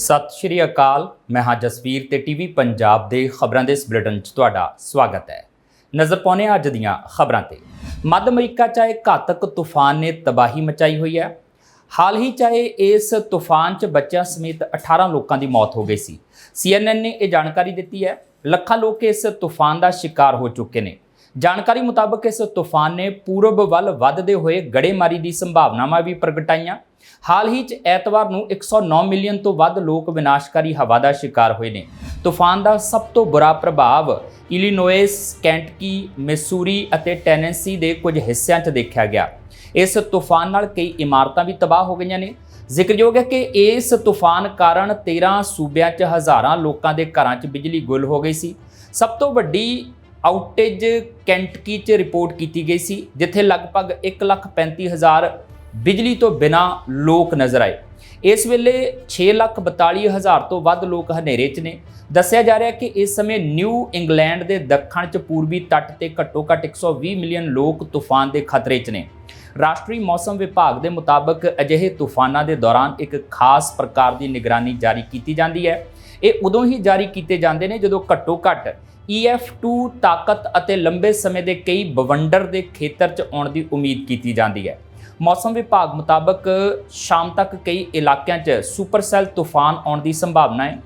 ਸਤਿ ਸ਼੍ਰੀ ਅਕਾਲ। ਮੈਂ ਹਾਂ ਜਸਵੀਰ ਤੇ ਟੀਵੀ ਪੰਜਾਬ ਦੇ ਖਬਰਾਂ ਦੇ ਇਸ ਬੁਲੇਟਿਨ 'ਚ ਤੁਹਾਡਾ ਸਵਾਗਤ ਹੈ। ਨਜ਼ਰ ਪਾਉਂਦੇ ਹਾਂ ਅੱਜ ਦੀਆਂ ਖਬਰਾਂ ਤੇ। ਮੱਧ ਅਮਰੀਕਾ 'ਚ ਆਏ ਘਾਤਕ ਤੂਫਾਨ ਨੇ ਤਬਾਹੀ ਮਚਾਈ ਹੋਈ ਹੈ। ਹਾਲ ਹੀ 'ਚ ਆਏ ਇਸ ਤੂਫਾਨ 'ਚ ਬੱਚਿਆਂ ਸਮੇਤ 18 ਲੋਕਾਂ ਦੀ ਮੌਤ ਹੋ ਗਈ ਸੀ। CNN ਨੇ ਇਹ ਜਾਣਕਾਰੀ ਦਿੱਤੀ ਹੈ। ਲੱਖਾਂ ਲੋਕ ਇਸ ਤੂਫਾਨ ਦਾ ਸ਼ਿਕਾਰ ਹੋ ਚੁੱਕੇ ਨੇ। ਜਾਣਕਾਰੀ ਮੁਤਾਬਕ ਇਸ ਤੂਫਾਨ ਨੇ ਪੂਰਬ ਵੱਲ ਵੱਧਦੇ ਹੋਏ ਗੜੇਮਾਰੀ ਦੀ ਸੰਭਾਵਨਾਵਾਂ ਵੀ ਪ੍ਰਗਟਾਈਆਂ। ਹਾਲ ਹੀ 'ਚ ਐਤਵਾਰ ਨੂੰ 109 ਮਿਲੀਅਨ ਤੋਂ ਵੱਧ ਲੋਕ ਵਿਨਾਸ਼ਕਾਰੀ ਹਵਾ ਦਾ ਸ਼ਿਕਾਰ ਹੋਏ ਨੇ। ਤੂਫਾਨ ਦਾ ਸਭ ਤੋਂ ਬੁਰਾ ਪ੍ਰਭਾਵ ਇਲੀਨੋਇਸ ਕੈਂਟਕੀ ਮਿਸੂਰੀ ਅਤੇ ਟੈਨੈਂਸੀ ਦੇ ਕੁਝ ਹਿੱਸਿਆਂ 'ਚ ਦੇਖਿਆ ਗਿਆ। ਇਸ ਤੂਫਾਨ ਨਾਲ ਕਈ ਇਮਾਰਤਾਂ ਵੀ ਤਬਾਹ ਹੋ ਗਈਆਂ ਨੇ। ਜ਼ਿਕਰਯੋਗ ਹੈ ਕਿ ਇਸ ਤੂਫਾਨ ਕਾਰਨ 13 ਸੂਬਿਆਂ 'ਚ ਹਜ਼ਾਰਾਂ ਲੋਕਾਂ ਦੇ ਘਰਾਂ 'ਚ ਬਿਜਲੀ ਗੁੱਲ ਹੋ ਗਈ ਸੀ। ਸਭ ਤੋਂ ਵੱਡੀ ਆਊਟੇਜ ਕੈਂਟਕੀ 'ਚ ਰਿਪੋਰਟ ਕੀਤੀ ਗਈ ਸੀ ਜਿੱਥੇ ਲਗਭਗ 1,35,000 ਬਿਜਲੀ ਤੋਂ ਬਿਨਾ ਲੋਕ ਨਜ਼ਰ ਆਏ। ਇਸ ਵੇਲੇ 6,42,000 ਤੋਂ ਵੱਧ ਲੋਕ ਹਨੇਰੇ 'ਚ ਨੇ। ਦੱਸਿਆ ਜਾ ਰਿਹਾ ਕਿ ਇਸ ਸਮੇਂ ਨਿਊ ਇੰਗਲੈਂਡ ਦੇ ਦੱਖਣ 'ਚ ਪੂਰਬੀ ਤੱਟ ਤੇ ਘੱਟੋ-ਘੱਟ 120 ਮਿਲੀਅਨ ਲੋਕ ਤੂਫਾਨ ਦੇ ਖਤਰੇ 'ਚ ਨੇ। ਰਾਸ਼ਟਰੀ ਮੌਸਮ ਵਿਭਾਗ ਦੇ ਮੁਤਾਬਕ ਅਜਿਹੇ ਤੂਫਾਨਾਂ ਦੇ ਦੌਰਾਨ ਇੱਕ ਖਾਸ ਪ੍ਰਕਾਰ ਦੀ ਨਿਗਰਾਨੀ ਜਾਰੀ ਕੀਤੀ ਜਾਂਦੀ ਹੈ। ਇਹ ਉਦੋਂ ਹੀ ਜਾਰੀ ਕੀਤੇ ਜਾਂਦੇ ਨੇ ਜਦੋਂ ਘੱਟੋ-ਘੱਟ EF2 ਤਾਕਤ ਅਤੇ ਲੰਬੇ ਸਮੇਂ ਦੇ ਕਈ ਬਵੰਡਰ ਦੇ ਖੇਤਰ 'ਚ ਆਉਣ ਦੀ ਉਮੀਦ ਕੀਤੀ ਜਾਂਦੀ ਹੈ। ਮੌਸਮ ਵਿਭਾਗ ਮੁਤਾਬਕ ਸ਼ਾਮ ਤੱਕ ਕਈ ਇਲਾਕਿਆਂ 'ਚ ਸੁਪਰਸੈਲ ਤੂਫਾਨ ਆਉਣ ਦੀ ਸੰਭਾਵਨਾ ਹੈ।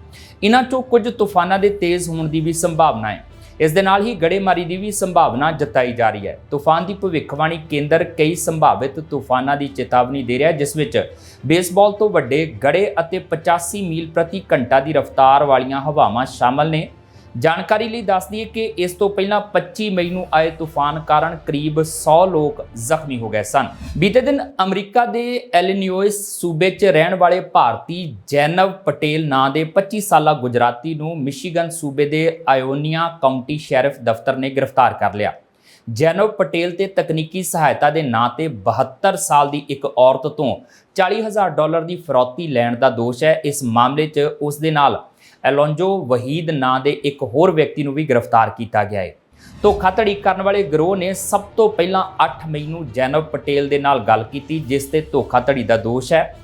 ਇਹਨਾਂ 'ਚੋਂ ਕੁਝ ਤੂਫਾਨਾਂ ਦੇ ਤੇਜ਼ ਹੋਣ ਦੀ ਵੀ ਸੰਭਾਵਨਾ ਹੈ। ਇਸ ਦੇ ਨਾਲ ਹੀ ਗੜੇਮਾਰੀ ਦੀ ਵੀ ਸੰਭਾਵਨਾ ਜਤਾਈ ਜਾ ਰਹੀ ਹੈ। ਤੂਫਾਨ ਦੀ ਭਵਿੱਖਬਾਣੀ ਕੇਂਦਰ ਕਈ ਸੰਭਾਵਿਤ ਤੂਫਾਨਾਂ ਦੀ ਚੇਤਾਵਨੀ ਦੇ ਰਿਹਾ ਜਿਸ ਵਿੱਚ ਬੇਸਬਾਲ ਤੋਂ ਵੱਡੇ ਗੜੇ ਅਤੇ 85 ਮੀਲ ਪ੍ਰਤੀ ਘੰਟਾ ਦੀ ਰਫ਼ਤਾਰ ਵਾਲੀਆਂ ਹਵਾਵਾਂ ਸ਼ਾਮਲ ਨੇ। ਜਾਣਕਾਰੀ ਲਈ ਦੱਸ ਦਈਏ ਕਿ ਇਸ ਤੋਂ ਪਹਿਲਾਂ 25 ਮਈ ਨੂੰ ਆਏ ਤੂਫਾਨ ਕਾਰਨ ਕਰੀਬ 100 ਲੋਕ ਜ਼ਖਮੀ ਹੋ ਗਏ ਸਨ। ਬੀਤੇ ਦਿਨ ਅਮਰੀਕਾ ਦੇ ਐਲੀਨੋਇਸ ਸੂਬੇ 'ਚ ਰਹਿਣ ਵਾਲੇ ਭਾਰਤੀ ਜੈਨਵ ਪਟੇਲ ਨਾਂ ਦੇ 25 ਸਾਲਾ ਗੁਜਰਾਤੀ ਨੂੰ ਮਿਸ਼ੀਗਨ ਸੂਬੇ ਦੇ ਆਇਓਨੀਆ ਕਾਉਂਟੀ ਸ਼ੈਰਿਫ ਦਫ਼ਤਰ ਨੇ ਗ੍ਰਿਫਤਾਰ ਕਰ ਲਿਆ। ਜੈਨਵ ਪਟੇਲ ਤੇ ਤਕਨੀਕੀ ਸਹਾਇਤਾ ਦੇ ਨਾਂ ਤੇ 72 ਸਾਲ ਦੀ ਇੱਕ ਔਰਤ ਤੋਂ 40000 ਡਾਲਰ ਦੀ ਫਰੌਤੀ ਲੈਣ ਦਾ ਦੋਸ਼ ਹੈ। ਇਸ ਮਾਮਲੇ 'ਚ ਉਸ ਦੇ ਨਾਲ ਐਲੋਂਜੋ ਵਹੀਦ ਨਾਂ ਦੇ ਇੱਕ ਹੋਰ ਵਿਅਕਤੀ ਨੂੰ ਵੀ ਗ੍ਰਿਫਤਾਰ ਕੀਤਾ ਗਿਆ ਹੈ। ਧੋਖਾਧੜੀ ਕਰਨ ਵਾਲੇ ਗਰੋਹ ਨੇ ਸਭ ਤੋਂ ਪਹਿਲਾਂ 8 ਮਈ ਨੂੰ ਜੈਨਵ ਪਟੇਲ ਦੇ ਨਾਲ ਗੱਲ ਕੀਤੀ, ਜਿਸ ਤੇ ਧੋਖਾਧੜੀ ਦਾ ਦੋਸ਼ ਹੈ।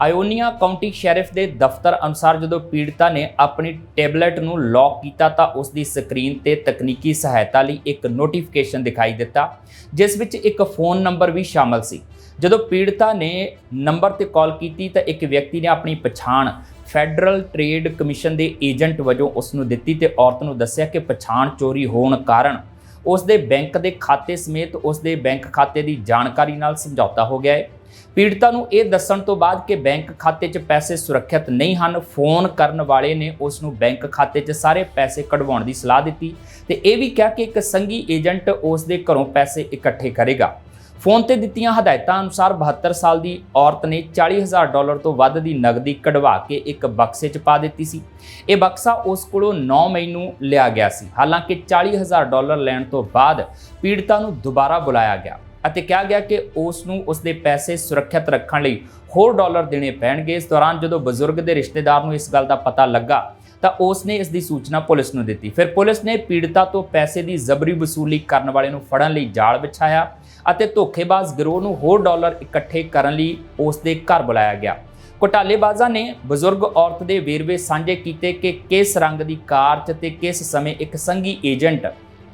ਆਇਓਨੀਆ ਕਾਉਂਟੀ ਸ਼ੈਰਿਫ ਦੇ ਦਫ਼ਤਰ ਅਨੁਸਾਰ ਜਦੋਂ ਪੀੜਤਾ ਨੇ ਆਪਣੀ ਟੈਬਲੇਟ ਨੂੰ ਲੌਕ ਕੀਤਾ ਤਾਂ ਉਸ ਦੀ ਸਕਰੀਨ ਤੇ ਤਕਨੀਕੀ ਸਹਾਇਤਾ ਲਈ ਇੱਕ ਨੋਟੀਫਿਕੇਸ਼ਨ ਦਿਖਾਈ ਦਿੱਤਾ, ਜਿਸ ਵਿੱਚ ਇੱਕ ਫੋਨ ਨੰਬਰ ਵੀ ਸ਼ਾਮਲ ਸੀ। ਜਦੋਂ ਪੀੜਤਾ ਨੇ ਨੰਬਰ ਤੇ ਕਾਲ ਕੀਤੀ ਤਾਂ ਇੱਕ ਵਿਅਕਤੀ ਨੇ ਆਪਣੀ ਪਛਾਣ ਫੈਡਰਲ ਟ੍ਰੇਡ ਕਮਿਸ਼ਨ ਦੇ ਏਜੰਟ ਵਜੋਂ ਉਸ ਨੂੰ ਦਿੱਤੀ ਤੇ ਔਰਤ ਨੂੰ ਦੱਸਿਆ ਕਿ ਪਛਾਣ ਚੋਰੀ ਹੋਣ ਕਾਰਨ ਉਸ ਦੇ ਬੈਂਕ ਦੇ ਖਾਤੇ ਸਮੇਤ ਉਸ ਦੇ ਬੈਂਕ ਖਾਤੇ ਦੀ ਜਾਣਕਾਰੀ ਨਾਲ ਸਮਝੌਤਾ ਹੋ ਗਿਆ ਹੈ। ਪੀੜਤਾ ਨੂੰ ਇਹ ਦੱਸਣ ਤੋਂ ਬਾਅਦ ਕਿ ਬੈਂਕ ਖਾਤੇ 'ਚ ਪੈਸੇ ਸੁਰੱਖਿਅਤ ਨਹੀਂ ਹਨ, ਫੋਨ ਕਰਨ ਵਾਲੇ ਨੇ ਉਸ ਨੂੰ ਬੈਂਕ ਖਾਤੇ 'ਚ ਸਾਰੇ ਪੈਸੇ ਕਢਵਾਉਣ ਦੀ ਸਲਾਹ ਦਿੱਤੀ ਤੇ ਇਹ ਵੀ ਕਿਹਾ ਕਿ ਇੱਕ ਸੰਗੀ ਏਜੰਟ ਉਸ ਦੇ ਘਰੋਂ ਪੈਸੇ ਇਕੱਠੇ ਕਰੇਗਾ। ਫੋਨ ਤੇ ਦਿੱਤੀਆਂ ਹਦਾਇਤਾਂ ਅਨੁਸਾਰ 72 ਸਾਲ ਦੀ ਔਰਤ ਨੇ 40000 ਡਾਲਰ ਤੋਂ ਵੱਧ ਦੀ ਨਗਦੀ ਕਢਵਾ ਕੇ ਇੱਕ ਬਕਸੇ 'ਚ ਪਾ ਦਿੱਤੀ ਸੀ। ਇਹ ਬਕਸਾ ਉਸ ਕੋਲੋਂ 9 ਮਈ ਨੂੰ ਲਿਆ ਗਿਆ ਸੀ। ਹਾਲਾਂਕਿ 40000 ਡਾਲਰ ਲੈਣ ਤੋਂ ਬਾਅਦ ਪੀੜਤਾ ਨੂੰ ਦੁਬਾਰਾ ਬੁਲਾਇਆ ਗਿਆ ਅਤੇ ਕਿਹਾ ਗਿਆ ਕਿ ਉਸ ਨੂੰ ਉਸ ਦੇ ਪੈਸੇ ਸੁਰੱਖਿਅਤ ਰੱਖਣ ਲਈ ਹੋਰ ਡਾਲਰ ਦੇਣੇ ਪੈਣਗੇ। ਇਸ ਦੌਰਾਨ ਜਦੋਂ ਬਜ਼ੁਰਗ ਦੇ ਰਿਸ਼ਤੇਦਾਰ ਨੂੰ ਇਸ ਗੱਲ ਦਾ ਪਤਾ ਲੱਗਾ ਤਾਂ ਉਸ ਨੇ ਇਸ ਦੀ ਸੂਚਨਾ ਪੁਲਿਸ ਨੂੰ ਦਿੱਤੀ। ਫਿਰ ਪੁਲਿਸ ਨੇ ਪੀੜਤਾ ਤੋਂ ਪੈਸੇ ਦੀ ਜ਼ਬਰੀ ਵਸੂਲੀ ਕਰਨ ਵਾਲੇ ਨੂੰ ਫੜਨ ਲਈ ਜਾਲ ਵਿਛਾਇਆ ਅਤੇ ਧੋਖੇਬਾਜ਼ ਗਿਰੋਹ ਨੂੰ ਹੋਰ ਡਾਲਰ ਇਕੱਠੇ ਕਰਨ ਲਈ ਉਸ ਦੇ ਘਰ ਬੁਲਾਇਆ ਗਿਆ। ਘੁਟਾਲੇਬਾਜ਼ਾਂ ਨੇ ਬਜ਼ੁਰਗ ਔਰਤ ਦੇ ਵੇਰਵੇ ਸਾਂਝੇ ਕੀਤੇ ਕਿ ਕਿਸ ਰੰਗ ਦੀ ਕਾਰ 'ਚ ਤੇ ਕਿਸ ਸਮੇਂ ਇੱਕ ਸੰਗੀ ਏਜੰਟ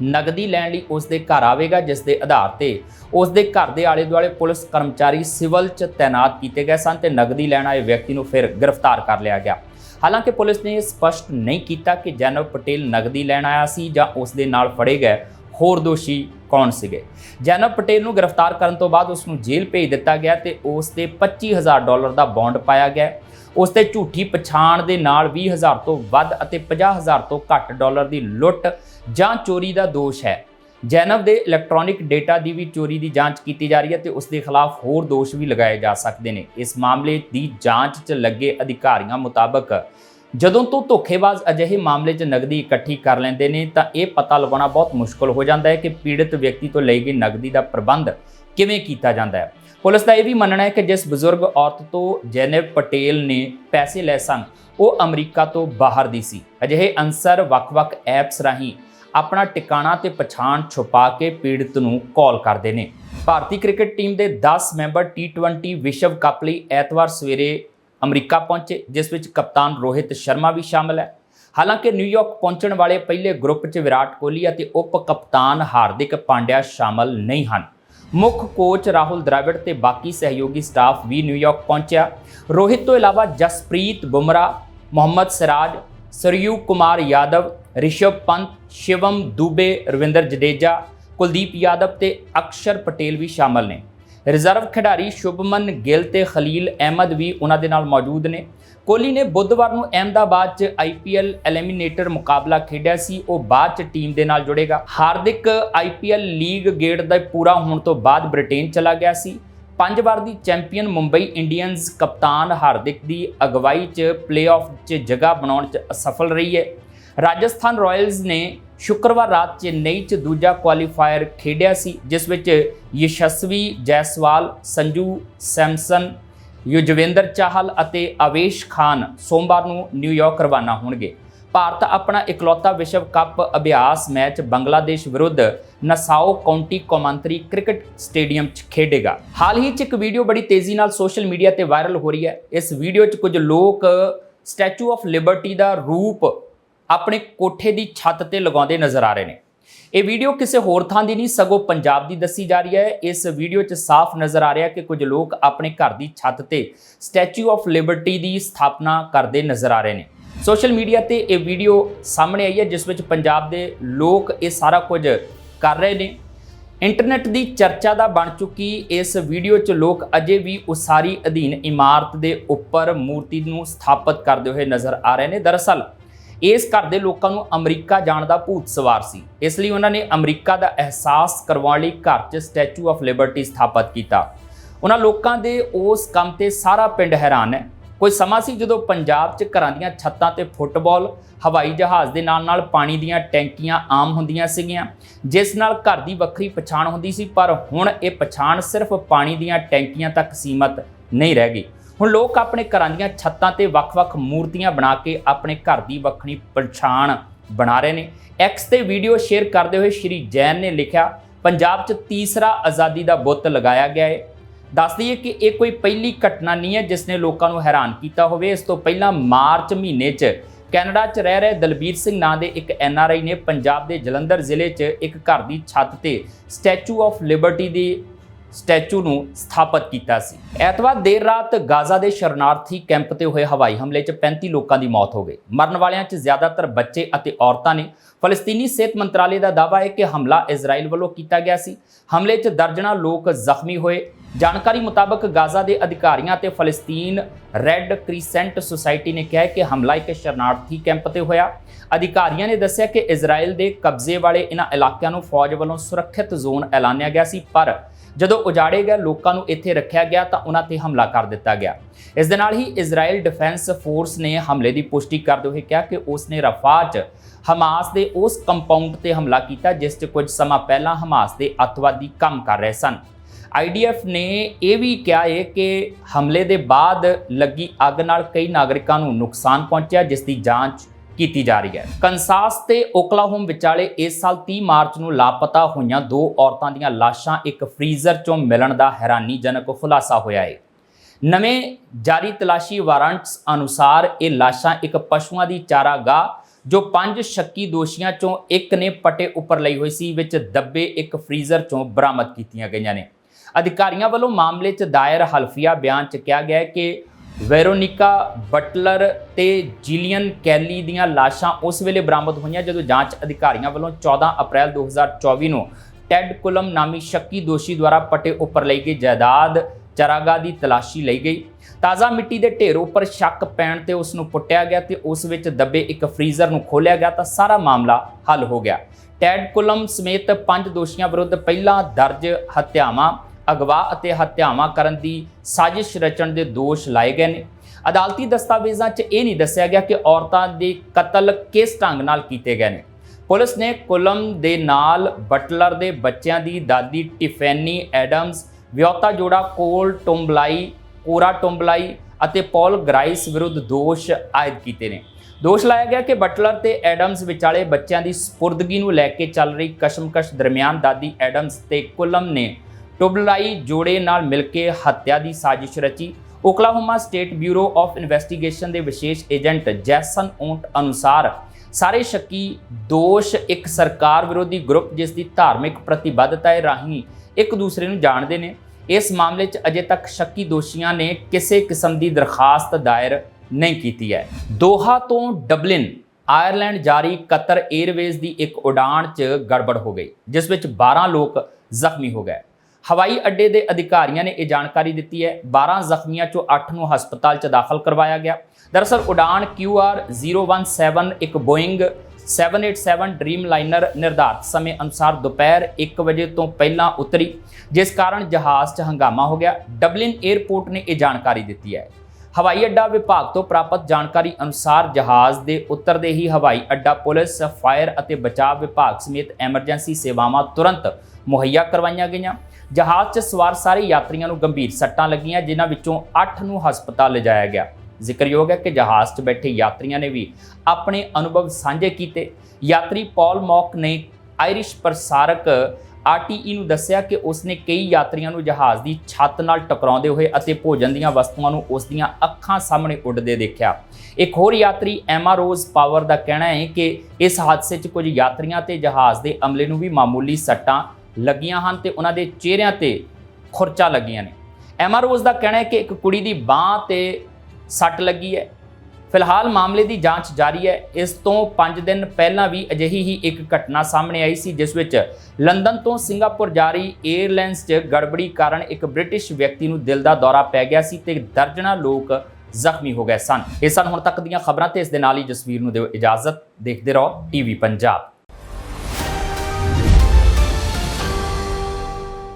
ਨਗਦੀ ਲੈਣ ਲਈ ਉਸ ਦੇ ਘਰ ਆਵੇਗਾ ਜਿਸ ਦੇ ਆਧਾਰ ਤੇ ਉਸ ਦੇ ਘਰ ਦੇ ਆਲੇ ਦੁਆਲੇ ਪੁਲਿਸ ਕਰਮਚਾਰੀ ਸਿਵਲ 'ਚ ਤਾਇਨਾਤ ਕੀਤੇ ਗਏ ਸਨ ਤੇ ਨਗਦੀ ਲੈਣ ਆਏ ਵਿਅਕਤੀ ਨੂੰ ਫਿਰ ਗ੍ਰਿਫਤਾਰ ਕਰ ਲਿਆ ਗਿਆ। ਹਾਲਾਂਕਿ ਪੁਲਿਸ ਨੇ ਇਹ ਸਪਸ਼ਟ ਨਹੀਂ ਕੀਤਾ ਕਿ ਜੈਨਵ ਪਟੇਲ ਨਗਦੀ ਲੈਣ ਆਇਆ ਸੀ ਜਾਂ ਉਸ ਦੇ ਨਾਲ ਫੜੇ ਗਏ ਹੋਰ ਦੋਸ਼ੀ ਕੌਣ ਸੀਗੇ। ਜੈਨਵ ਪਟੇਲ ਨੂੰ ਗ੍ਰਿਫਤਾਰ ਕਰਨ ਤੋਂ ਬਾਅਦ ਉਸ ਨੂੰ ਜੇਲ੍ਹ ਭੇਜ ਦਿੱਤਾ ਗਿਆ ਤੇ ਉਸ ਤੇ 25000 ਡਾਲਰ ਦਾ ਬੌਂਡ ਪਾਇਆ ਗਿਆ। ਉਸ ਤੇ ਝੂਠੀ ਪਛਾਣ ਦੇ ਨਾਲ 20000 ਤੋਂ ਵੱਧ ਅਤੇ 50000 ਤੋਂ ਘੱਟ ਡਾਲਰ ਦੀ ਲੁੱਟ ਜਾਂ ਚੋਰੀ ਦਾ ਦੋਸ਼ ਹੈ। ਜੈਨਵ ਦੇ ਇਲੈਕਟ੍ਰੋਨਿਕ ਡੇਟਾ ਦੀ ਵੀ ਚੋਰੀ ਦੀ ਜਾਂਚ ਕੀਤੀ ਜਾ ਰਹੀ ਹੈ ਤੇ ਉਸ ਦੇ ਖਿਲਾਫ ਹੋਰ ਦੋਸ਼ ਵੀ ਲਗਾਏ ਜਾ ਸਕਦੇ ਨੇ। ਇਸ ਮਾਮਲੇ ਦੀ ਜਾਂਚ 'ਚ ਲੱਗੇ ਅਧਿਕਾਰੀਆਂ ਮੁਤਾਬਕ ਜਦੋਂ ਤੋਂ ਧੋਖੇਬਾਜ਼ ਅਜਿਹੇ ਮਾਮਲੇ 'ਚ ਨਗਦੀ ਇਕੱਠੀ ਕਰ ਲੈਂਦੇ ਨੇ ਤਾਂ ਇਹ ਪਤਾ ਲਗਾਉਣਾ ਬਹੁਤ ਮੁਸ਼ਕਲ ਹੋ ਜਾਂਦਾ ਹੈ ਕਿ ਪੀੜਤ ਵਿਅਕਤੀ ਤੋਂ ਲਈ ਗਈ ਨਗਦੀ ਦਾ ਪ੍ਰਬੰਧ ਕਿਵੇਂ ਕੀਤਾ ਜਾਂਦਾ ਹੈ। ਪੁਲਿਸ ਦਾ ਇਹ ਵੀ ਮੰਨਣਾ ਹੈ ਕਿ ਜਿਸ ਬਜ਼ੁਰਗ ਔਰਤ ਤੋਂ ਜੈਨਵ ਪਟੇਲ ਨੇ ਪੈਸੇ ਲੈ ਸਨ, ਉਹ ਅਮਰੀਕਾ ਤੋਂ ਬਾਹਰ ਦੀ ਸੀ। ਅਜਿਹੇ ਅਨਸਰ ਵੱਖ-ਵੱਖ ਐਪਸ ਰਾਹੀਂ ਆਪਣਾ ਟਿਕਾਣਾ ਤੇ ਪਛਾਣ ਛੁਪਾ ਕੇ ਪੀੜਤ ਨੂੰ ਕਾਲ ਕਰਦੇ ਨੇ। ਭਾਰਤੀ ਕ੍ਰਿਕਟ ਟੀਮ ਦੇ 10 ਮੈਂਬਰ T20 ਵਿਸ਼ਵ ਕੱਪ ਲਈ ਐਤਵਾਰ ਸਵੇਰੇ ਅਮਰੀਕਾ ਪਹੁੰਚੇ, ਜਿਸ ਵਿੱਚ ਕਪਤਾਨ ਰੋਹਿਤ ਸ਼ਰਮਾ ਵੀ ਸ਼ਾਮਲ ਹੈ। ਹਾਲਾਂਕਿ ਨਿਊਯਾਰਕ ਪਹੁੰਚਣ ਵਾਲੇ ਪਹਿਲੇ ਗਰੁੱਪ 'ਚ ਵਿਰਾਟ ਕੋਹਲੀ ਅਤੇ ਉਪ ਕਪਤਾਨ ਹਾਰਦਿਕ ਪਾਂਡਿਆ ਸ਼ਾਮਲ ਨਹੀਂ ਹਨ। ਮੁੱਖ ਕੋਚ ਰਾਹੁਲ ਦ੍ਰਾਵਿੜ ਤੇ ਬਾਕੀ ਸਹਿਯੋਗੀ ਸਟਾਫ ਵੀ ਨਿਊਯਾਰਕ ਪਹੁੰਚਿਆ। ਰੋਹਿਤ ਤੋਂ ਇਲਾਵਾ ਜਸਪ੍ਰੀਤ ਬੁਮਰਾਹ, ਮੁਹੰਮਦ ਸਿਰਾਜ, ਸਰਯੂ ਕੁਮਾਰ ਯਾਦਵ ਰਿਸ਼ਭ ਪੰਤ ਸ਼ਿਵਮ, ਦੁਬੇ, ਰਵਿੰਦਰ ਜਡੇਜਾ, ਕੁਲਦੀਪ ਯਾਦਵ ਤੇ ਅਕਸ਼ਰ ਪਟੇਲ ਵੀ ਸ਼ਾਮਲ ਨੇ। ਰਿਜ਼ਰਵ ਖਿਡਾਰੀ ਸ਼ੁਭਮਨ ਗਿੱਲ ਤੇ ਖਲੀਲ ਅਹਿਮਦ ਵੀ ਉਹਨਾਂ ਦੇ ਨਾਲ ਮੌਜੂਦ ਨੇ। ਕੋਹਲੀ ਨੇ ਬੁੱਧਵਾਰ ਨੂੰ ਅਹਿਮਦਾਬਾਦ 'ਚ ਆਈਪੀਐਲ ਐਲੀਮੀਨੇਟਰ ਮੁਕਾਬਲਾ ਖੇਡਿਆ ਸੀ, ਉਹ ਬਾਅਦ 'ਚ ਟੀਮ ਦੇ ਨਾਲ ਜੁੜੇਗਾ। ਹਾਰਦਿਕ ਆਈਪੀਐਲ ਲੀਗ ਗੇੜ ਦਾ ਪੂਰਾ ਹੋਣ ਤੋਂ ਬਾਅਦ ਬ੍ਰਿਟੇਨ ਚਲਾ ਗਿਆ ਸੀ। ਪੰਜ ਵਾਰ ਦੀ ਚੈਂਪੀਅਨ ਮੁੰਬਈ ਇੰਡੀਅਨਜ਼ ਕਪਤਾਨ ਹਾਰਦਿਕ ਦੀ ਅਗਵਾਈ 'ਚ ਪਲੇਆਫ 'ਚ ਜਗ੍ਹਾ ਬਣਾਉਣ 'ਚ ਅਸਫਲ ਰਹੀ ਹੈ। ਰਾਜਸਥਾਨ ਰਾਇਲਸ ਨੇ ਸ਼ੁੱਕਰਵਾਰ ਰਾਤ ਚੇਨਈ 'ਚ ਦੂਜਾ ਕੁਆਲੀਫਾਇਰ ਖੇਡਿਆ ਸੀ, ਜਿਸ ਵਿੱਚ ਯਸ਼ਸਵੀ ਜੈਸਵਾਲ, ਸੰਜੂ ਸੈਮਸਨ, ਯੁਜਵੇਂਦਰ ਚਾਹਲ ਅਤੇ ਆਵੇਸ਼ ਖਾਨ ਸੋਮਵਾਰ ਨੂੰ ਨਿਊਯਾਰਕ ਰਵਾਨਾ ਹੋਣਗੇ। ਭਾਰਤ ਆਪਣਾ ਇਕਲੌਤਾ ਵਿਸ਼ਵ ਕੱਪ ਅਭਿਆਸ ਮੈਚ ਬੰਗਲਾਦੇਸ਼ ਵਿਰੁੱਧ ਨਸਾਓ ਕਾਉਂਟੀ ਕੌਮਾਂਤਰੀ ਕ੍ਰਿਕਟ ਸਟੇਡੀਅਮ 'ਚ ਖੇਡੇਗਾ। ਹਾਲ ਹੀ 'ਚ ਇੱਕ ਵੀਡੀਓ ਬੜੀ ਤੇਜ਼ੀ ਨਾਲ ਸੋਸ਼ਲ ਮੀਡੀਆ ਤੇ ਵਾਇਰਲ ਹੋ ਰਹੀ ਹੈ। ਇਸ ਵੀਡੀਓ 'ਚ ਕੁਝ ਲੋਕ ਸਟੈਚੂ ਆਫ ਲਿਬਰਟੀ ਦਾ ਰੂਪ ਆਪਣੇ ਕੋਠੇ ਦੀ ਛੱਤ ਤੇ ਲਗਾਉਂਦੇ ਨਜ਼ਰ ਆ ਰਹੇ ਨੇ। ਇਹ ਵੀਡੀਓ ਕਿਸੇ ਹੋਰ ਥਾਂ ਦੀ ਨਹੀਂ, ਸਗੋਂ ਪੰਜਾਬ ਦੀ ਦੱਸੀ ਜਾ ਰਹੀ ਹੈ। ਇਸ ਵੀਡੀਓ 'ਚ ਸਾਫ਼ ਨਜ਼ਰ ਆ ਰਿਹਾ ਕਿ ਕੁਝ ਲੋਕ ਆਪਣੇ ਘਰ ਦੀ ਛੱਤ ਤੇ ਸਟੈਚੂ ਆਫ ਲਿਬਰਟੀ ਦੀ ਸਥਾਪਨਾ ਕਰਦੇ ਨਜ਼ਰ ਆ ਰਹੇ ਨੇ। ਸੋਸ਼ਲ ਮੀਡੀਆ ਤੇ ਇਹ ਵੀਡੀਓ ਸਾਹਮਣੇ ਆਈ ਹੈ, ਜਿਸ ਵਿੱਚ ਪੰਜਾਬ ਦੇ ਲੋਕ ਇਹ ਸਾਰਾ ਕੁਝ ਕਰ ਰਹੇ ਨੇ। ਇੰਟਰਨੈਟ ਦੀ ਚਰਚਾ ਦਾ ਬਣ ਚੁੱਕੀ ਇਸ ਵੀਡੀਓ 'ਚ ਲੋਕ ਅਜੇ ਵੀ ਉਸਾਰੀ ਅਧੀਨ ਇਮਾਰਤ ਦੇ ਉੱਪਰ ਮੂਰਤੀ ਨੂੰ ਸਥਾਪਿਤ ਕਰਦੇ ਹੋਏ ਨਜ਼ਰ ਆ ਰਹੇ ਨੇ। ਦਰਅਸਲ ਇਸ ਘਰ ਦੇ ਲੋਕਾਂ ਨੂੰ ਅਮਰੀਕਾ ਜਾਣ ਦਾ ਭੂਤ ਸਵਾਰ ਸੀ। ਇਸ ਲਈ ਉਹਨਾਂ ਨੇ ਅਮਰੀਕਾ ਦਾ ਅਹਿਸਾਸ ਕਰਵਾਉਣ ਲਈ ਘਰ 'ਚ ਸਟੈਚੂ ਆਫ ਲਿਬਰਟੀ ਸਥਾਪਿਤ ਕੀਤਾ। ਉਹਨਾਂ ਲੋਕਾਂ ਦੇ ਉਸ ਕੰਮ ਤੇ ਸਾਰਾ ਪਿੰਡ ਹੈਰਾਨ ਹੈ। ਕੋਈ ਸਮਾਂ ਸੀ ਜਦੋਂ ਪੰਜਾਬ 'ਚ ਘਰਾਂ ਦੀਆਂ ਛੱਤਾਂ ਤੇ ਫੁੱਟਬਾਲ, ਹਵਾਈ ਜਹਾਜ਼ ਦੇ ਨਾਲ-ਨਾਲ ਪਾਣੀ ਦੀਆਂ ਟੈਂਕੀਆਂ ਆਮ ਹੁੰਦੀਆਂ ਸੀਗੀਆਂ, ਜਿਸ ਨਾਲ ਘਰ ਦੀ ਵੱਖਰੀ ਪਛਾਣ ਹੁੰਦੀ ਸੀ, ਪਰ ਹੁਣ ਇਹ ਪਛਾਣ ਸਿਰਫ ਪਾਣੀ ਦੀਆਂ ਟੈਂਕੀਆਂ ਤੱਕ ਸੀਮਤ ਨਹੀਂ ਰਹਿ ਗਈ। ਹੁਣ ਲੋਕ ਆਪਣੇ ਘਰਾਂ ਦੀਆਂ ਛੱਤਾਂ ਤੇ ਵੱਖ-ਵੱਖ ਮੂਰਤੀਆਂ ਬਣਾ ਕੇ ਆਪਣੇ ਘਰ ਦੀ ਵੱਖਣੀ ਪਛਾਣ ਬਣਾ ਰਹੇ ਨੇ। ਐਕਸ ਤੇ ਵੀਡੀਓ ਸ਼ੇਅਰ ਕਰਦੇ ਹੋਏ ਸ਼੍ਰੀ ਜੈਨ ਨੇ ਲਿਖਿਆ, ਪੰਜਾਬ 'ਚ ਤੀਸਰਾ ਆਜ਼ਾਦੀ ਦਾ ਬੁੱਤ ਲਗਾਇਆ ਗਿਆ ਹੈ ਦੱਸ ਦਈਏ ਕਿ ਇਹ ਕੋਈ ਪਹਿਲੀ ਘਟਨਾ ਨਹੀਂ ਹੈ ਜਿਸ ਨੇ ਲੋਕਾਂ ਨੂੰ ਹੈਰਾਨ ਕੀਤਾ ਹੋਵੇ। ਇਸ ਤੋਂ ਪਹਿਲਾਂ ਮਾਰਚ ਮਹੀਨੇ 'ਚ ਕੈਨੇਡਾ 'ਚ ਰਹਿ ਰਹੇ ਦਲਬੀਰ ਸਿੰਘ ਨਾਂ ਦੇ ਇੱਕ ਐਨਆਰਆਈ ਨੇ ਪੰਜਾਬ ਦੇ ਜਲੰਧਰ ਜ਼ਿਲ੍ਹੇ 'ਚ ਇੱਕ ਘਰ ਦੀ ਛੱਤ ਤੇ ਸਟੈਚੂ ਆਫ ਲਿਬਰਟੀ ਦੀ ਸਟੈਚੂ ਨੂੰ ਸਥਾਪਿਤ ਕੀਤਾ ਸੀ। ਐਤਵਾਰ ਦੇਰ ਰਾਤ ਗਾਜ਼ਾ ਦੇ ਸ਼ਰਨਾਰਥੀ ਕੈਂਪ ਤੇ ਹੋਏ ਹਵਾਈ ਹਮਲੇ 'ਚ 35 ਲੋਕਾਂ ਦੀ ਮੌਤ ਹੋ ਗਈ। ਮਰਨ ਵਾਲਿਆਂ 'ਚ ਜ਼ਿਆਦਾਤਰ ਬੱਚੇ ਅਤੇ ਔਰਤਾਂ ਨੇ। ਫਲਸਤੀਨੀ ਸਿਹਤ ਮੰਤਰਾਲੇ ਦਾ ਦਾਅਵਾ ਹੈ ਕਿ ਹਮਲਾ ਇਜ਼ਰਾਈਲ ਵੱਲੋਂ ਕੀਤਾ ਗਿਆ ਸੀ। ਹਮਲੇ 'ਚ ਦਰਜਨਾਂ ਲੋਕ ਜ਼ਖਮੀ ਹੋਏ। ਜਾਣਕਾਰੀ ਮੁਤਾਬਕ ਗਾਜ਼ਾ ਦੇ ਅਧਿਕਾਰੀਆਂ ਤੇ ਫਲਸਤੀਨ ਰੈੱਡ ਕ੍ਰਿਸੈਂਟ ਸੁਸਾਇਟੀ ਨੇ ਕਿਹਾ ਕਿ ਹਮਲਾ ਇੱਕ ਸ਼ਰਨਾਰਥੀ ਕੈਂਪ ਤੇ ਹੋਇਆ। ਅਧਿਕਾਰੀਆਂ ਨੇ ਦੱਸਿਆ ਕਿ ਇਜ਼ਰਾਈਲ ਦੇ ਕਬਜ਼ੇ ਵਾਲੇ ਇਹਨਾਂ ਇਲਾਕਿਆਂ ਨੂੰ ਫੌਜ ਵੱਲੋਂ ਸੁਰੱਖਿਅਤ ਜ਼ੋਨ ਐਲਾਨਿਆ ਗਿਆ ਸੀ, ਪਰ ਜਦੋਂ ਉਜਾੜੇ ਗਏ, ਲੋਕਾਂ ਨੂੰ ਇੱਥੇ ਰੱਖਿਆ ਗਿਆ ਤਾਂ ਉਹਨਾਂ ਤੇ ਹਮਲਾ ਕਰ ਦਿੱਤਾ ਗਿਆ। ਇਸ ਦੇ ਨਾਲ ਹੀ ਇਜ਼ਰਾਈਲ ਡਿਫੈਂਸ ਫੋਰਸ ਨੇ ਹਮਲੇ ਦੀ ਪੁਸ਼ਟੀ ਕਰਦੇ ਹੋਏ ਕਿਹਾ ਕਿ ਉਸ ਨੇ ਰਫਾ 'ਚ ਹਮਾਸ ਦੇ ਉਸ ਕੰਪਾਊਂਡ ਤੇ ਹਮਲਾ ਕੀਤਾ, ਜਿਸ 'ਚ ਕੁਝ ਸਮਾਂ ਪਹਿਲਾਂ ਹਮਾਸ ਦੇ ਅੱਤਵਾਦੀ ਕੰਮ ਕਰ ਰਹੇ ਸਨ। ਆਈਡੀਐਫ ਨੇ ਇਹ ਵੀ ਕਿਹਾ ਹੈ ਕਿ ਹਮਲੇ ਦੇ ਬਾਅਦ ਲੱਗੀ ਅੱਗ ਨਾਲ ਕਈ ਨਾਗਰਿਕਾਂ ਨੂੰ ਨੁਕਸਾਨ ਪਹੁੰਚਿਆ, ਜਿਸ ਦੀ ਜਾਂਚ ਕੀਤੀ ਜਾ ਰਹੀ ਹੈ। ਕੰਸਾਸ ਤੇ ਓਕਲਾਹੋਮ ਵਿਚਾਲੇ ਇਸ ਸਾਲ 30 ਮਾਰਚ ਨੂੰ ਲਾਪਤਾ ਹੋਈਆਂ ਦੋ ਔਰਤਾਂ ਦੀਆਂ ਲਾਸ਼ਾਂ ਇੱਕ ਫ੍ਰੀਜ਼ਰ ਚੋਂ ਮਿਲਣ ਦਾ ਹੈਰਾਨੀਜਨਕ ਖੁਲਾਸਾ ਹੋਇਆ ਹੈ। ਨਵੇਂ ਜਾਰੀ ਤਲਾਸ਼ੀ ਵਾਰੰਟਸ ਅਨੁਸਾਰ ਇਹ ਲਾਸ਼ਾਂ ਇੱਕ ਪਸ਼ੂਆਂ ਦੀ ਚਾਰਾਗਾਹ, ਜੋ ਪੰਜ ਸ਼ੱਕੀ ਦੋਸ਼ੀਆਂ ਚੋਂ ਇੱਕ ਨੇ ਪਟੇ ਉੱਪਰ ਲਈ ਹੋਈ ਸੀ, ਵਿੱਚ ਦੱਬੇ ਇੱਕ ਫ੍ਰੀਜ਼ਰ ਚੋਂ ਬਰਾਮਦ ਕੀਤੀਆਂ ਗਈਆਂ ਨੇ। ਅਧਿਕਾਰੀਆਂ ਵੱਲੋਂ ਮਾਮਲੇ 'ਚ ਦਾਇਰ ਹਲਫੀਆ ਬਿਆਨ 'ਚ ਕਿਹਾ ਗਿਆ ਹੈ ਕਿ ਵੈਰੋਨਿਕਾ, ਬਟਲਰ ਤੇ ਜਿਲੀਅਨ ਕੈਲੀ ਦੀਆਂ ਲਾਸ਼ਾਂ ਉਸ ਵੇਲੇ ਬਰਾਮਦ ਹੋਈਆਂ ਜਦੋਂ ਜਾਂਚ ਅਧਿਕਾਰੀਆਂ ਵੱਲੋਂ 14 ਅਪ੍ਰੈਲ 2024 ਨੂੰ ਟੈਡ ਕੁਲਮ ਨਾਮੀ ਸ਼ੱਕੀ ਦੋਸ਼ੀ ਦੁਆਰਾ ਪਟੇ ਉੱਪਰ ਲਈ ਗਈ ਜਾਇਦਾਦ ਚਰਾਗਾ ਦੀ ਤਲਾਸ਼ੀ ਲਈ ਗਈ। ਤਾਜ਼ਾ ਮਿੱਟੀ ਦੇ ਢੇਰ ਉੱਪਰ ਸ਼ੱਕ ਪੈਣ ਤੇ ਉਸ ਨੂੰ ਪੁੱਟਿਆ ਗਿਆ ਤੇ ਉਸ ਵਿੱਚ ਦੱਬੇ ਇੱਕ ਫ੍ਰੀਜ਼ਰ ਨੂੰ ਖੋਲ੍ਹਿਆ ਗਿਆ ਤਾਂ ਸਾਰਾ ਮਾਮਲਾ ਹੱਲ ਹੋ ਗਿਆ। ਟੈਡ ਕੁਲਮ ਸਮੇਤ ਪੰਜ ਦੋਸ਼ੀਆਂ ਵਿਰੁੱਧ ਪਹਿਲਾਂ ਦਰਜ ਹੱਤਿਆਵਾਂ ਅਗਵਾ ਅਤੇ ਹੱਤਿਆਵਾਂ ਕਰਨ ਦੀ ਸਾਜ਼ਿਸ਼ ਰਚਣ ਦੇ ਦੋਸ਼ ਲਾਏ ਗਏ ਨੇ। ਅਦਾਲਤੀ ਦਸਤਾਵੇਜ਼ਾਂ 'ਚ ਇਹ ਨਹੀਂ ਦੱਸਿਆ ਗਿਆ ਕਿ ਔਰਤਾਂ ਦੇ ਕਤਲ ਕਿਸ ਢੰਗ ਨਾਲ ਕੀਤੇ ਗਏ ਨੇ। ਪੁਲਿਸ ਨੇ ਕੁਲਮ ਦੇ ਨਾਲ ਬਟਲਰ ਦੇ ਬੱਚਿਆਂ ਦੀ ਦਾਦੀ ਟਿਫੈਨੀ ਐਡਮਸ, ਵਿਆਹੁਤਾ ਜੋੜਾ ਕੋਲ ਟੁੰਬਲਾਈ, ਕੋਰਾ ਟੁੰਬਲਾਈ ਅਤੇ ਪੌਲ ਗ੍ਰਾਈਸ ਵਿਰੁੱਧ ਦੋਸ਼ ਆਇਦ ਕੀਤੇ ਨੇ। ਦੋਸ਼ ਲਾਇਆ ਗਿਆ ਕਿ ਬਟਲਰ ਤੇ ਐਡਮਸ ਵਿਚਾਲੇ ਬੱਚਿਆਂ ਦੀ ਸਪੁਰਦਗੀ ਨੂੰ ਲੈ ਕੇ ਚੱਲ ਰਹੀ ਕਸ਼ਮਕਸ਼ ਦਰਮਿਆਨ ਦਾਦੀ ਐਡਮਸ ਤੇ ਕੁਲਮ ਨੇ ਟੁਬਲਾਈ ਜੋੜੇ ਨਾਲ ਮਿਲ ਕੇ ਹੱਤਿਆ ਦੀ ਸਾਜ਼ਿਸ਼ ਰਚੀ। Oklahoma State Bureau of Investigation ਦੇ ਵਿਸ਼ੇਸ਼ ਏਜੰਟ ਜੈਸਨ ਓਂਟ ਅਨੁਸਾਰ, ਸਾਰੇ ਸ਼ੱਕੀ ਦੋਸ਼ ਇੱਕ ਸਰਕਾਰ ਵਿਰੋਧੀ ਗਰੁੱਪ ਜਿਸ ਦੀ ਧਾਰਮਿਕ ਪ੍ਰਤੀਬੱਧਤਾ ਹੈ ਰਾਹੀਂ ਇੱਕ ਦੂਸਰੇ ਨੂੰ ਜਾਣਦੇ ਨੇ। ਇਸ ਮਾਮਲੇ 'ਚ ਅਜੇ ਤੱਕ ਸ਼ੱਕੀ ਦੋਸ਼ੀਆਂ ਨੇ ਕਿਸੇ ਕਿਸਮ ਦੀ ਦਰਖਾਸਤ ਦਾਇਰ ਨਹੀਂ ਕੀਤੀ ਹੈ। ਦੋਹਾ ਤੋਂ ਡਬਲਿਨ, ਆਇਰਲੈਂਡ ਜਾਰੀ ਕਤਰ 에ਅਰਵੇਜ਼ ਦੀ ਇੱਕ ਉਡਾਣ 'ਚ ਗੜਬੜ ਹੋ ਗਈ, ਜਿਸ ਵਿੱਚ 12 ਲੋਕ ਜ਼ਖਮੀ ਹੋ ਗਏ। ਹਵਾਈ ਅੱਡੇ ਦੇ ਅਧਿਕਾਰੀਆਂ ਨੇ ਇਹ ਜਾਣਕਾਰੀ ਦਿੱਤੀ ਹੈ। 12 ਜ਼ਖਮੀਆਂ ਚੋਂ 8 ਨੂੰ ਹਸਪਤਾਲ 'ਚ ਦਾਖਲ ਕਰਵਾਇਆ ਗਿਆ। ਦਰਅਸਲ, ਉਡਾਨ QR 017 ਇੱਕ ਬੋਇੰਗ 787 ਡ੍ਰੀਮ ਲਾਈਨਰ ਨਿਰਧਾਰਤ ਸਮੇਂ ਅਨੁਸਾਰ ਦੁਪਹਿਰ 1 ਵਜੇ ਤੋਂ ਪਹਿਲਾਂ ਉਤਰੀ, ਜਿਸ ਕਾਰਨ ਜਹਾਜ਼ 'ਚ ਹੰਗਾਮਾ ਹੋ ਗਿਆ। ਡਬਲਿਨ 에ਅਰਪੋਰਟ ਨੇ ਇਹ ਜਾਣਕਾਰੀ ਦਿੱਤੀ ਹੈ। ਹਵਾਈ ਅੱਡਾ ਵਿਭਾਗ ਤੋਂ ਪ੍ਰਾਪਤ ਜਾਣਕਾਰੀ ਅਨੁਸਾਰ ਜਹਾਜ਼ ਦੇ ਉਤਰਦੇ ਹੀ ਹਵਾਈ ਅੱਡਾ ਪੁਲਿਸ, ਫਾਇਰ ਅਤੇ ਬਚਾਅ ਵਿਭਾਗ ਸਮੇਤ ਐਮਰਜੈਂਸੀ ਸੇਵਾਵਾਂ ਤੁਰੰਤ ਮੁਹੱਈਆ ਕਰਵਾਈਆਂ ਗਈਆਂ। ਜਹਾਜ਼ 'ਚ ਸਵਾਰ ਸਾਰੇ ਯਾਤਰੀਆਂ ਨੂੰ ਗੰਭੀਰ ਸੱਟਾਂ ਲੱਗੀਆਂ, ਜਿਨ੍ਹਾਂ ਵਿੱਚੋਂ 8 ਨੂੰ ਹਸਪਤਾਲ ਲਿਜਾਇਆ ਗਿਆ। ਜ਼ਿਕਰਯੋਗ ਹੈ ਕਿ ਜਹਾਜ਼ 'ਚ ਬੈਠੇ ਯਾਤਰੀਆਂ ਨੇ ਵੀ ਆਪਣੇ ਅਨੁਭਵ ਸਾਂਝੇ ਕੀਤੇ। ਯਾਤਰੀ ਪੌਲ ਮੌਕ ਨੇ ਆਇਰਿਸ਼ ਪ੍ਰਸਾਰਕ ਆਰਟੀਈ ਨੂੰ ਦੱਸਿਆ ਕਿ ਉਸਨੇ ਕਈ ਯਾਤਰੀਆਂ ਨੂੰ ਜਹਾਜ਼ ਦੀ ਛੱਤ ਨਾਲ ਟਕਰਾਉਂਦੇ ਹੋਏ ਅਤੇ ਭੋਜਨ ਦੀਆਂ ਵਸਤੂਆਂ ਨੂੰ ਉਸ ਦੀਆਂ ਅੱਖਾਂ ਸਾਹਮਣੇ ਉੱਡਦੇ ਦੇਖਿਆ। ਇੱਕ ਹੋਰ ਯਾਤਰੀ, ਐਮਾ ਰੋਜ਼ ਪਾਵਰ ਦਾ ਕਹਿਣਾ ਹੈ ਕਿ ਇਸ ਹਾਦਸੇ 'ਚ ਕੁਝ ਯਾਤਰੀਆਂ ਤੇ ਜਹਾਜ਼ ਦੇ ਅਮਲੇ ਨੂੰ ਵੀ ਮਾਮੂਲੀ ਸੱਟਾਂ ਲੱਗੀਆਂ ਹਨ ਤੇ ਉਹਨਾਂ ਦੇ ਚਿਹਰਿਆਂ ਤੇ ਖੁਰਚਾ ਲੱਗੀਆਂ ਨੇ। ਐਮਾ ਰੋਜ਼ ਦਾ ਕਹਿਣਾ ਹੈ ਕਿ ਇੱਕ ਕੁੜੀ ਦੀ ਬਾਹ ਤੇ ਸੱਟ ਲੱਗੀ ਹੈ। ਫਿਲਹਾਲ ਮਾਮਲੇ ਦੀ ਜਾਂਚ ਜਾਰੀ ਹੈ। ਇਸ ਤੋਂ 5 ਦਿਨ ਪਹਿਲਾਂ ਵੀ ਅਜਿਹੀ ਹੀ ਇੱਕ ਘਟਨਾ ਸਾਹਮਣੇ ਆਈ ਸੀ, ਜਿਸ ਵਿੱਚ ਲੰਡਨ ਤੋਂ ਸਿੰਗਾਪੁਰ ਜਾ ਰਹੀ 에ਅਰਲਾਈਨਸ 'ਚ ਗੜਬੜੀ ਕਾਰਨ ਇੱਕ ਬ੍ਰਿਟਿਸ਼ ਵਿਅਕਤੀ ਨੂੰ ਦਿਲ ਦਾ ਦੌਰਾ ਪੈ ਗਿਆ ਸੀ ਤੇ ਦਰਜਨਾਂ ਲੋਕ ਜ਼ਖਮੀ ਹੋ ਗਏ ਸਨ। ਇਹ ਸਨ ਹੁਣ ਤੱਕ ਦੀਆਂ ਖਬਰਾਂ ਤੇ ਇਸ ਦੇ ਨਾਲ ਹੀ ਜਸਵੀਰ ਨੂੰ ਦਿਓ ਇਜਾਜ਼ਤ। ਦੇਖਦੇ ਰਹੋ ਟੀਵੀ ਪੰਜਾਬ।